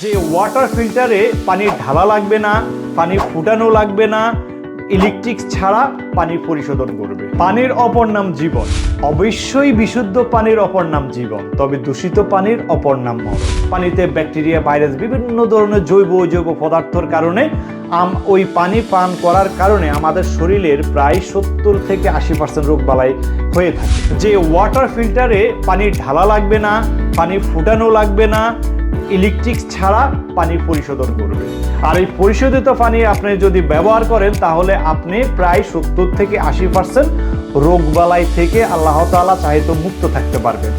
যে ওয়াটার ফিল্টারে পানি ঢালা লাগবে না, পানি ফুটানো লাগবে না ইলেকট্রিক ছাড়া পানি পরিশোধন করবে। পানির অপর নাম জীবন। অবশ্যই বিশুদ্ধ পানির অপর নাম জীবন, তবে দূষিত পানির অপর নাম মরণ পানিতে ব্যাকটেরিয়া, ভাইরাস, বিভিন্ন ধরনের জৈব অজৈব পদার্থর কারণে আম ওই পানি পান করার কারণে আমাদের শরীরের প্রায় সত্তর থেকে আশি পার্সেন্ট রোগ বালাই হয়ে থাকে। যে ওয়াটার ফিল্টারে পানি ঢালা লাগবে না, পানি ফুটানো লাগবে না ইলেকট্রিক ছাড়া পানি পরিশোধন করবে। আর এই পরিশোধিত পানি আপনি যদি ব্যবহার করেন, তাহলে আপনি প্রায় সত্তর থেকে আশি পার্সেন্ট রোগবালাই থেকে আল্লাহ তাআলা চাহিত মুক্ত থাকতে পারবেন।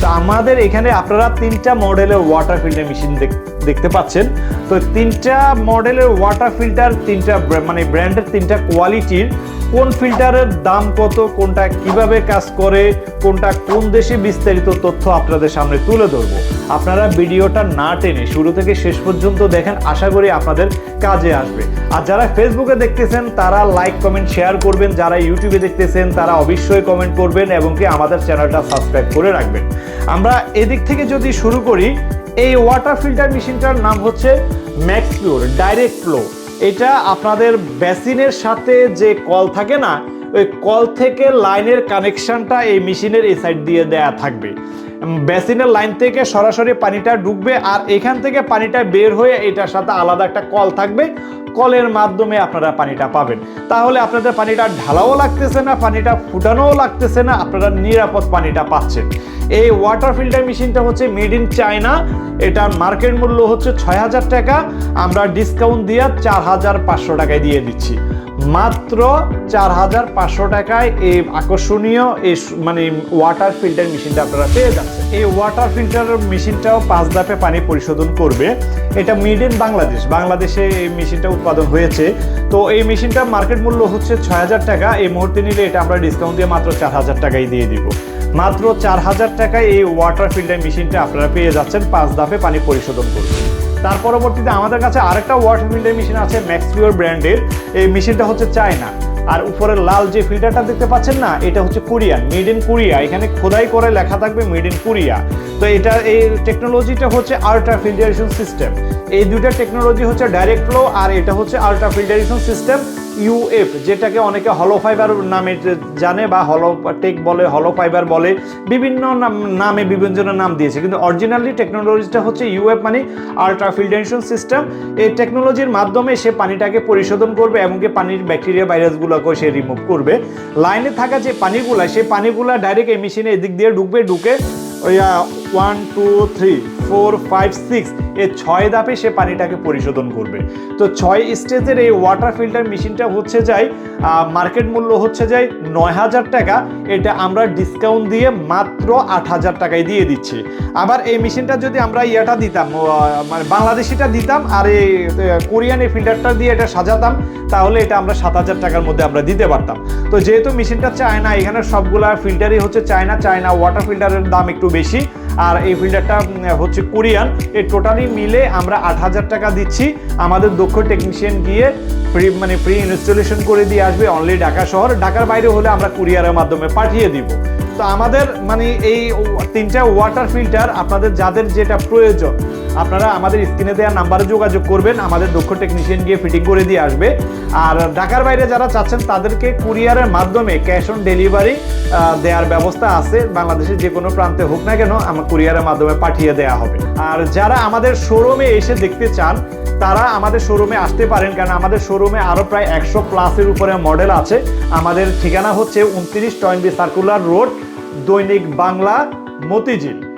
তো আমাদের এখানে আপনারা তিনটা মডেলের ওয়াটার ফিল্টার মেশিন দেখতে পাচ্ছেন। তো তিনটা মডেলের ওয়াটার ফিল্টার তিনটা মানে ব্র্যান্ডের তিনটা কোয়ালিটির কোন ফিল্টারের দাম কত, কোনটা কীভাবে কাজ করে, কোনটা কোন দেশে বিস্তারিত তথ্য আপনাদের সামনে তুলে ধরবো। আপনারা ভিডিওটা না টেনে শুরু থেকে শেষ পর্যন্ত দেখেন, আশা করি আপনাদের কাজে আসবে। আর যারা ফেসবুকে দেখতেছেন, তারা লাইক কমেন্ট শেয়ার করবেন। যারা ইউটিউবে দেখতেছেন, তারা অবশ্যই কমেন্ট করবেন এবং কি আমাদের চ্যানেলটা সাবস্ক্রাইব করে রাখবেন। আমরা এদিক থেকে যদি শুরু করি, এই ওয়াটার ফিল্টার মেশিনটার নাম হচ্ছে ম্যাক্স পিওর ডাইরেক্ট ফ্লো এটা আপনাদের বেসিনের সাথে যে কল থাকে না, ওই কল থেকে লাইনের কানেকশানটা এই মেশিনের এই সাইড দিয়ে দেয়া থাকবে। বেসিনের লাইন থেকে সরাসরি পানিটা ঢুকবে আর এখান থেকে পানিটা বের হয়ে এটার সাথে আলাদা একটা কল থাকবে। কলের মাধ্যমে আপনারা পানিটা পাবেন। তাহলে আপনাদের পানিটা ঢালাও লাগতেছে না, পানিটা ফুটানোও লাগতেছে না, আপনারা নিরাপদ পানিটা পাচ্ছেন। এই ওয়াটার ফিল্টার মেশিনটা হচ্ছে মেড ইন চায়না এটার মার্কেট মূল্য হচ্ছে ছয় হাজার টাকা। আমরা ডিসকাউন্ট দিয়ে চার হাজার পাঁচশো টাকায় দিয়ে দিচ্ছি। মাত্র চার হাজার পাঁচশো টাকায় এই আকর্ষণীয় এই মানে ওয়াটার ফিল্টার মেশিনটা আপনারা পেয়ে যাচ্ছেন। এই ওয়াটার ফিল্টার মেশিনটাও পাঁচ ধাপে পানি পরিশোধন করবে। এটা মেড ইন বাংলাদেশ। বাংলাদেশে এই মেশিনটা উৎপাদন হয়েছে। তো এই মেশিনটা মার্কেট মূল্য হচ্ছে ছয় হাজার টাকা। এই মুহূর্তে নিলে এটা আমরা ডিসকাউন্ট দিয়ে মাত্র চার হাজার টাকাই দিয়ে দিব। মাত্র চার হাজার টাকায় এই ওয়াটার ফিল্টার মেশিনটা আপনারা পেয়ে যাচ্ছেন। পাঁচ ধাপে পানি পরিশোধন করবে তার পরবর্তীতে আমাদের কাছে আরেকটা ওয়াটার ফিল্টার মেশিন আছে ম্যাক্স পিওর ব্র্যান্ডের এই মেশিনটা হচ্ছে চায়না আর উপরের লাল যে ফিল্টারটা দেখতে পাচ্ছেন না, এটা হচ্ছে কোরিয়ান মেড ইন কোরিয়া এখানে খোদাই করে লেখা থাকবে মেড ইন কোরিয়া তো এটা, এই টেকনোলজিটা হচ্ছে আল্ট্রা ফিল্টারেশন সিস্টেম এই দুইটা টেকনোলজি হচ্ছে ডাইরেক্ট ফ্লো আর এটা হচ্ছে আল্ট্রা ফিল্টারেশন সিস্টেম ইউএফ যেটাকে অনেকে হলো ফাইবার নামে জানে বা হলো টেক বলে হলো ফাইবার বলে, বিভিন্ন নামে বিভিন্ন নাম দিয়েছে। কিন্তু অরিজিনালি টেকনোলজিটা হচ্ছে ইউএফ মানে আল্ট্রা ফিল্টারেশন সিস্টেম এই টেকনোলজির মাধ্যমে সে পানিটাকে পরিশোধন করবে এমনকি পানির ব্যাকটেরিয়া ভাইরাসগুলোকে সে রিমুভ করবে। লাইনে থাকা যে পানিগুলা, সেই পানিগুলা ডাইরেক্ট এই মেশিনে এদিক দিয়ে ঢুকবে, ঢুকে ওই one two three four five six এই ছয় ধাপে সে পানিটাকে পরিশোধন করবে। তো ছয় স্টেজের এই ওয়াটার ফিল্টার মেশিনটা হচ্ছে যাই মার্কেট মূল্য হচ্ছে যাই নয় হাজার টাকা। এটা আমরা ডিসকাউন্ট দিয়ে মাত্র আট হাজার টাকায় দিয়ে দিচ্ছি। আবার এই মেশিনটা যদি আমরা ইয়েটা দিতাম মানে বাংলাদেশিটা দিতাম আর এই কোরিয়ান এই ফিল্টারটা দিয়ে এটা সাজাতাম, তাহলে এটা আমরা সাত হাজার টাকার মধ্যে আমরা দিতে পারতাম। তো যেহেতু মেশিনটা চায়না, এখানে সবগুলা ফিল্টারই হচ্ছে চায়না চায়না ওয়াটার ফিল্টারের দাম একটু বেশি। আর এই ফিল্টারটা হচ্ছে কোরিয়ান। এই টোটালি মিলে আমরা আট হাজার টাকা দিচ্ছি। আমাদের দক্ষ টেকনিশিয়ান গিয়ে ফ্রি মানে ফ্রি ইনস্টলেশন করে দিয়ে আসবে। অনলি ঢাকা শহর। ঢাকার বাইরে হলে আমরা কুরিয়ারের মাধ্যমে পাঠিয়ে দিব। তো আমাদের মানে এই তিনটা ওয়াটার ফিল্টার আপনাদের যাদের যেটা প্রয়োজন, আপনারা আমাদের স্ক্রিনে দেওয়া নাম্বারে যোগাযোগ করবেন, আমাদের দক্ষ টেকনিশিয়ান গিয়ে ফিটিং করে দিয়ে আসবে। আর ঢাকার বাইরে যারা চাচ্ছেন, তাদেরকে কুরিয়ারের মাধ্যমে ক্যাশ অন ডেলিভারি দেওয়ার ব্যবস্থা আছে। বাংলাদেশের যে কোনো প্রান্তে হোক না কেন, আমার কুরিয়ারের মাধ্যমে পাঠিয়ে দেওয়া হবে। আর যারা আমাদের শোরুমে এসে দেখতে চান, তারা আমাদের শোরুমে আসতে পারেন, কারণ আমাদের শোরুমে আরও প্রায় একশো প্লাসের উপরে মডেল আছে। আমাদের ঠিকানা হচ্ছে উনত্রিশ টয়েন্টি সার্কুলার রোড দৈনিক বাংলা মতিঝিল।